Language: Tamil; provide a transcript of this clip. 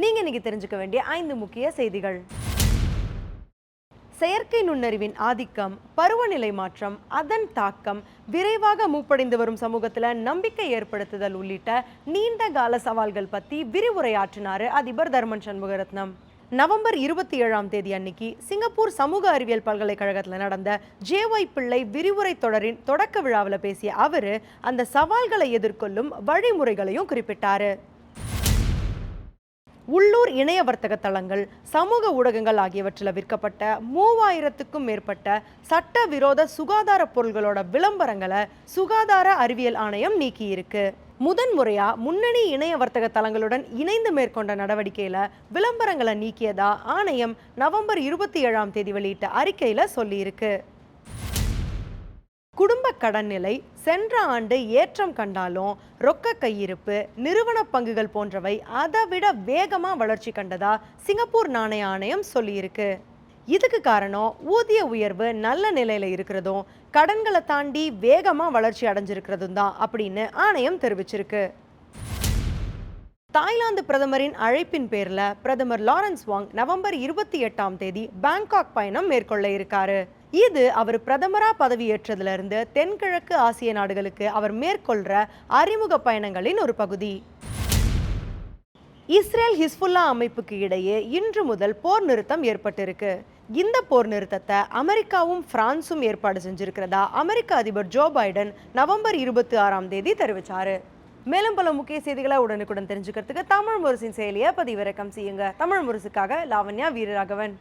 நீங்க இன்னைக்கு தெரிஞ்சுக்க வேண்டிய ஐந்து முக்கிய செய்திகள். செயற்கை நுண்ணறிவின் ஆதிக்கம் பருவநிலை மாற்றம் அதன் தாக்கம் விரைவாக மூப்படைந்து வரும் சமூகத்துல நம்பிக்கை ஏற்படுத்துதல் உள்ளிட்ட நீண்ட கால சவால்கள் பத்தி விரிவுரையாற்றினாரு அதிபர் தர்மன் சண்முகரத்னம். நவம்பர் இருபத்தி ஏழாம் தேதி அன்னைக்கு சிங்கப்பூர் சமூக அறிவியல் பல்கலைக்கழகத்தில் நடந்த ஜேஒய் பிள்ளை விரிவுரை தொடரின் தொடக்க விழாவில் பேசிய அவரு அந்த சவால்களை எதிர்கொள்ளும் வழிமுறைகளையும் குறிப்பிட்டாரு. உள்ளூர் இணைய வர்த்தக தளங்கள் சமூக ஊடகங்கள் ஆகியவற்றில் விற்கப்பட்ட மூவாயிரத்துக்கும் மேற்பட்ட சட்டவிரோத சுகாதார பொருள்களோட விளம்பரங்களை சுகாதார அறிவியல் ஆணையம் நீக்கியிருக்கு. முதன்முறையா முன்னணி இணைய வர்த்தக தளங்களுடன் இணைந்து மேற்கொண்ட நடவடிக்கையில விளம்பரங்களை நீக்கியதா ஆணையம் நவம்பர் இருபத்தி ஏழாம் தேதி வெளியிட்ட அறிக்கையில சொல்லியிருக்கு. கடன் நிலை சென்ற ஆண்டு ஏற்றம் கண்டாலும் ரொக்க கையிருப்பு நிறுவன பங்குகள் போன்றவை அதை விட வேகமா வளர்ச்சி கண்டதா சிங்கப்பூர் நாணய ஆணையம் சொல்லியிருக்கு இதுக்கு காரணம் ஊதிய உயர்வு நல்ல நிலையில இருக்கிறதும் கடன்களை தாண்டி வேகமா வளர்ச்சி அடைஞ்சிருக்கிறதும் தான் அப்படின்னு ஆணையம் தெரிவிச்சிருக்கு தாய்லாந்து பிரதமரின் அழைப்பின் பேர்ல பிரதமர் லாரன்ஸ் வாங் நவம்பர் இருபத்தி எட்டாம் தேதி பேங்காக் பயணம் மேற்கொள்ள இருக்காரு இது அவர் பிரதமராக பதவியேற்றதிலிருந்து தென்கிழக்கு ஆசிய நாடுகளுக்கு அவர் மேற்கொள்கிற அறிமுக பயணங்களின் ஒரு பகுதி. இஸ்ரேல் ஹிஸ்புல்லா அமைப்புக்கு இடையே இன்று முதல் போர் நிறுத்தம் ஏற்பட்டிருக்கு. இந்த போர் நிறுத்தத்தை அமெரிக்காவும் பிரான்ஸும் ஏற்பாடு செஞ்சிருக்கிறதா அமெரிக்க அதிபர் ஜோ பைடன் நவம்பர் இருபத்தி ஆறாம் தேதி தெரிவிச்சாரு. மேலும் பல முக்கிய செய்திகளை உடனுக்குடன் தெரிஞ்சுக்கிறதுக்கு தமிழ் முரசின் செயலியை பதிவிறக்கம் செய்யுங்க. தமிழ் முரசுக்காக லாவண்யா வீரராகவன்.